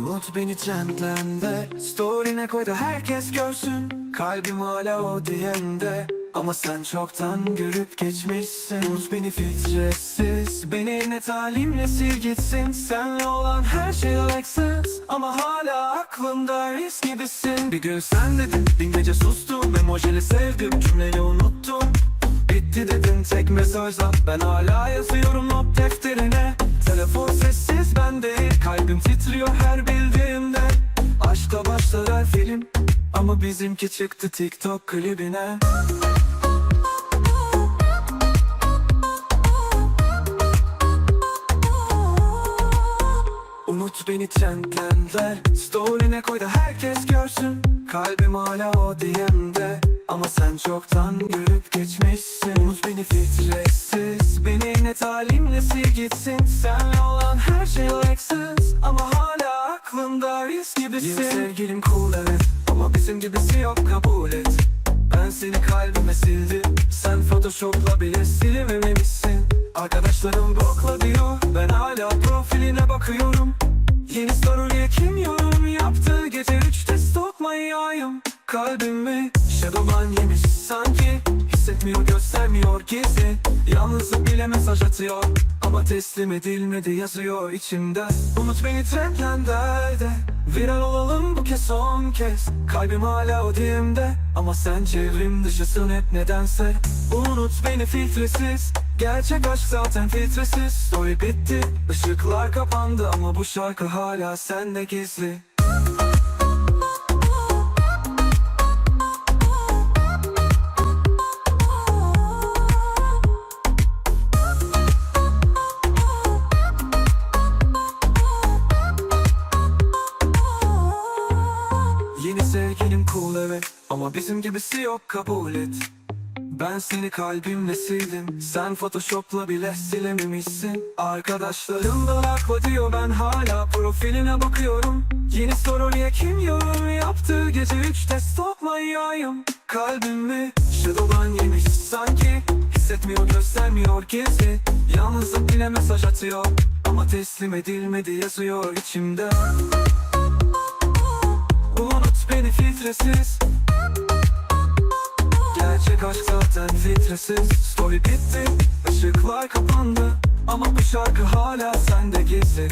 Unut beni trendlende Story'ne koy da herkes görsün. Kalbim hala o diyende Ama sen çoktan görüp geçmişsin. Unut beni filtresiz Beni net halimle sil gitsin. Senle olan her şey Alexis Ama hala aklımda risk gibisin. Bir gün sen dedin bin gece sustum. Emojili sevdim cümleni unuttum. Bitti dedin tek mesajla. Ben hala yazıyorum not defterine. Telefon sessiz ben değil. Kalbim titriyor her Aşkta başlar film Ama bizimki çıktı TikTok klibine. Unut beni trendlenler Story'ne koy da herkes görsün. Kalbim hala o DM'de Ama sen çoktan görüp geçmişsin gibisin Yeni sevgilim cool evet. Ama bizim gibisi yok kabul et. Ben seni kalbime sildim. Sen photoshopla bile silememişsin Arkadaşlarım blokla diyor. Ben hala profiline bakıyorum. Yeni story'e kim yorum yaptı? Gece üçte stalklayayım Kalbimi shadowban yemiş sanki. Hissetmiyor göstermiyor gizli. Yalnızlık bile mesaj atıyor. Ama teslim edilmedi yazıyor içimde. Unut beni trendlerde. Viral son kez. Kalbim hala o diyemde Ama sen çevrim dışısın hep nedense. Unut beni filtresiz. Gerçek aşk zaten filtresiz. Story bitti ışıklar kapandı Ama bu şarkı hala sende gizli Ama bizim gibisi yok kabul et. Ben seni kalbimle sildim. Sen photoshopla bile silememişsin. Arkadaşlarım da akla diyor Ben hala profiline bakıyorum. Yeni story'e kim yorum yaptı? Gece üçte stalklayayım Kalbimi shadow'dan yemiş sanki. Hissetmiyor göstermiyor gizli. Yalnızlık bile mesaj atıyor. Ama teslim edilmedi yazıyor içimde. Unut beni filtresiz Aşk zaten filtresiz. Story bitti, ışıklar kapandı. Ama bu şarkı hala sende gizli